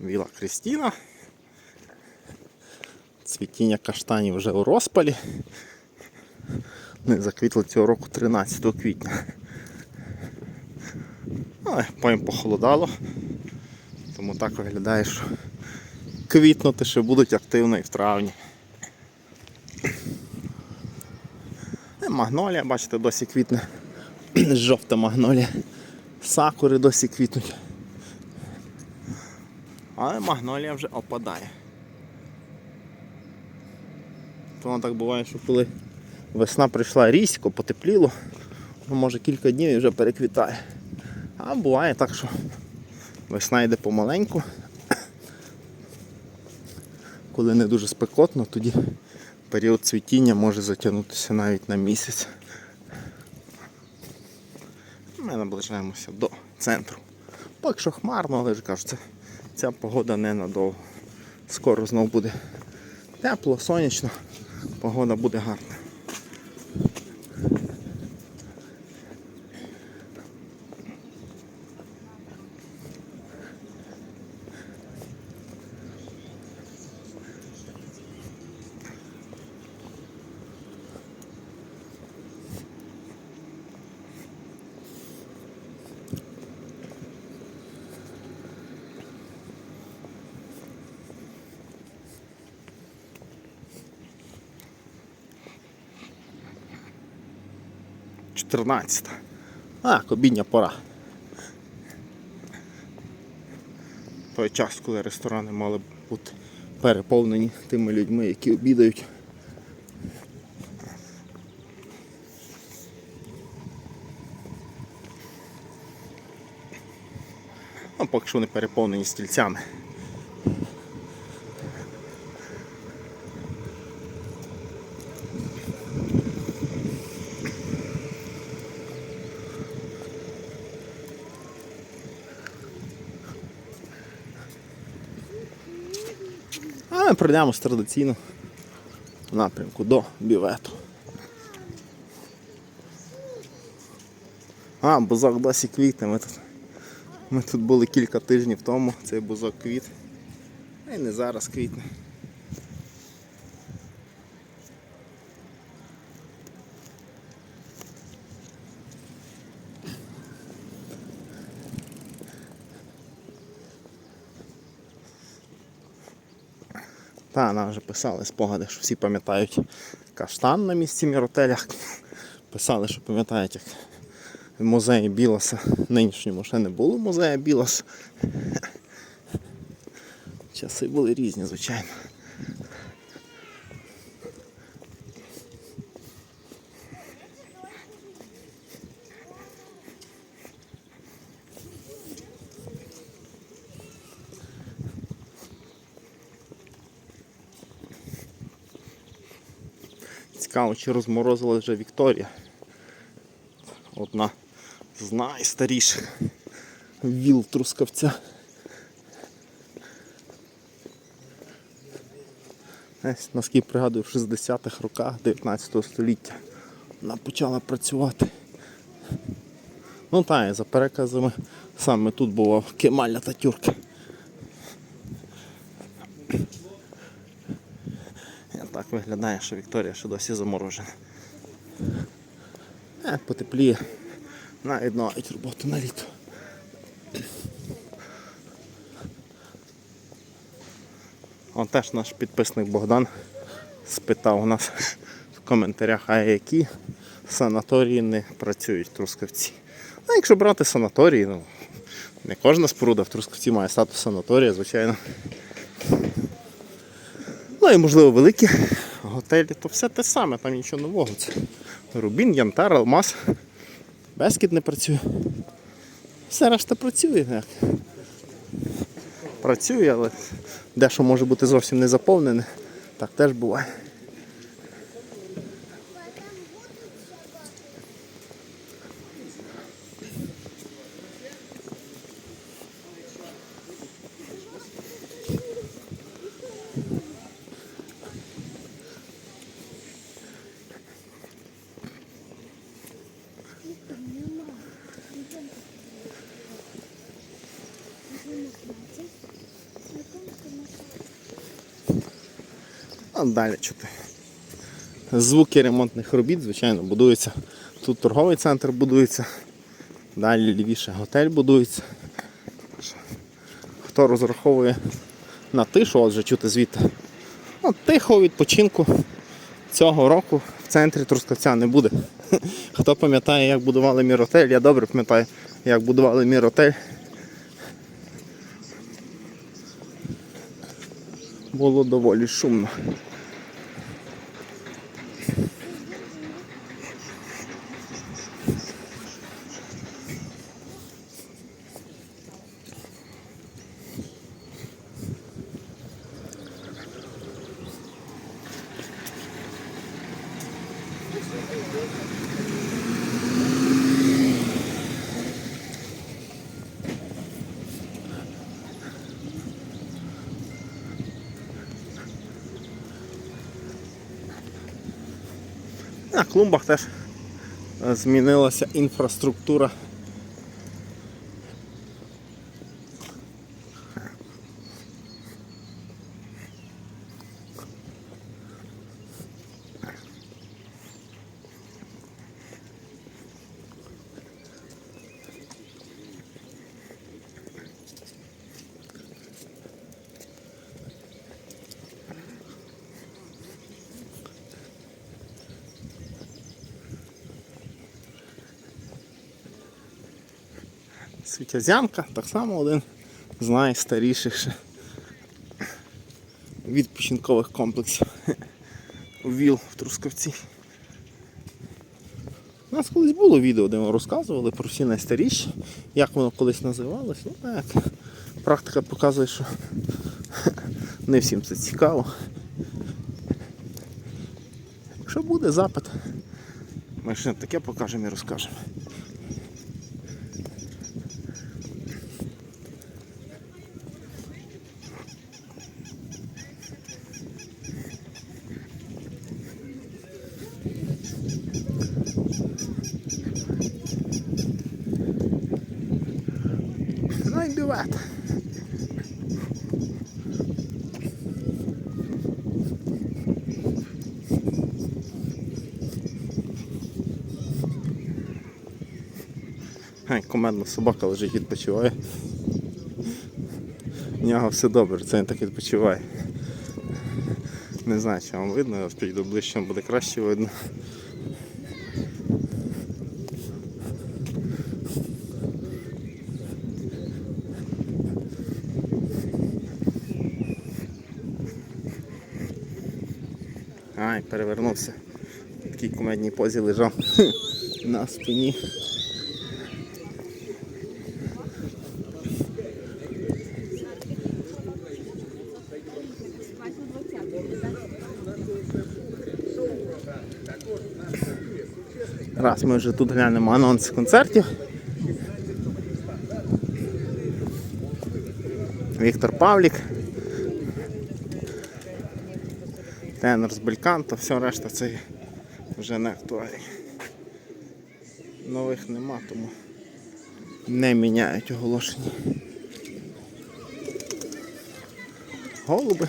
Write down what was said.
Віла Крістіна. Цвітіння каштанів вже у розпалі. Вони заквітли цього року 13 квітня. Але потім похолодало. Тому так виглядає, що квітнути ще будуть активно і в травні. Е, Магнолія, бачите, досі квітне. Жовта магнолія. Сакури досі квітнуть. Але магнолія вже опадає. Тому так буває, що коли весна прийшла різко, потепліло, ну, може кілька днів і вже переквітає. А буває так, що весна йде помаленьку. Коли не дуже спекотно, тоді період цвітіння може затягнутися навіть на місяць. Ми наближаємося до центру. Поки що хмарно, але ж кажу, це, ця погода ненадовго. Скоро знов буде тепло, сонячно, погода буде гарна. Чотирнадцята. А, обідня пора. Той час, коли ресторани мали б бути переповнені тими людьми, які обідають. А поки що вони переповнені стільцями. А ми пройдемось традиційно в напрямку до бівету. А, бузок досі квітне. Ми тут, ми тут були кілька тижнів тому, цей бузок квіт. Й не зараз квітне. Та, нам вже писали спогади, що всі пам'ятають каштан на місці міротелях. Писали, що пам'ятають, як в музеї Білоса нинішньому ще не було музею Білоса. Часи були різні, звичайно. Цікаво, чи розморозила вже Вікторія. Одна з найстаріших віл трускавця. Наскільки пригадую, в 60-х роках 19 століття вона почала працювати. Ну так, за переказами саме тут бував Кемаль Ататюрк. І так виглядає, що Вікторія ще досі заморожена. Е, потепліє. Навіть навіть роботу на літо. Он теж наш підписник Богдан спитав у нас в коментарях, а які санаторії не працюють в Трускавці. Ну, якщо брати санаторії, ну, не кожна споруда в Трускавці має статус санаторія, звичайно. Ну і можливо великі готелі, то все те саме, там нічого нового. Це Рубін, Янтар, Алмаз. Бескід не працює. Все решта працює. Як. Працює, але дещо може бути зовсім не заповнене. Так теж буває. А далі чути. Звуки ремонтних робіт, звичайно, будуються. Тут торговий центр будується. Далі лівіше готель будується. Хто розраховує на тишу, отже чути звідти. Ну, тихого відпочинку цього року в центрі Трускавця не буде. Хто пам'ятає, як будували міротель, я добре пам'ятаю, як будували міротель. Було доволі шумно. На клумбах теж змінилася інфраструктура. Світязянка, так само один з найстаріших ще відпочинкових комплексів ВІЛ в Трускавці. У нас колись було відео, де ми розказували про всі найстаріші, як воно колись називалось. Ну так, практика показує, що не всім це цікаво. Якщо буде запит, ми ще таке покажемо і розкажемо. Ну і бювет. Ай, командна собака лежить, відпочиває. У нього все добре, це він так відпочиває. Не знаю, чи вам видно, я підійду ближче, буде краще видно. Ай, перевернувся. В такій кумедній позі лежав на спині. Раз ми вже тут глянемо анонс концертів. Віктор Павлік. Тенор з Бельканто, все решта це вже не актуальні. Нових нема, тому не міняють оголошення. Голуби.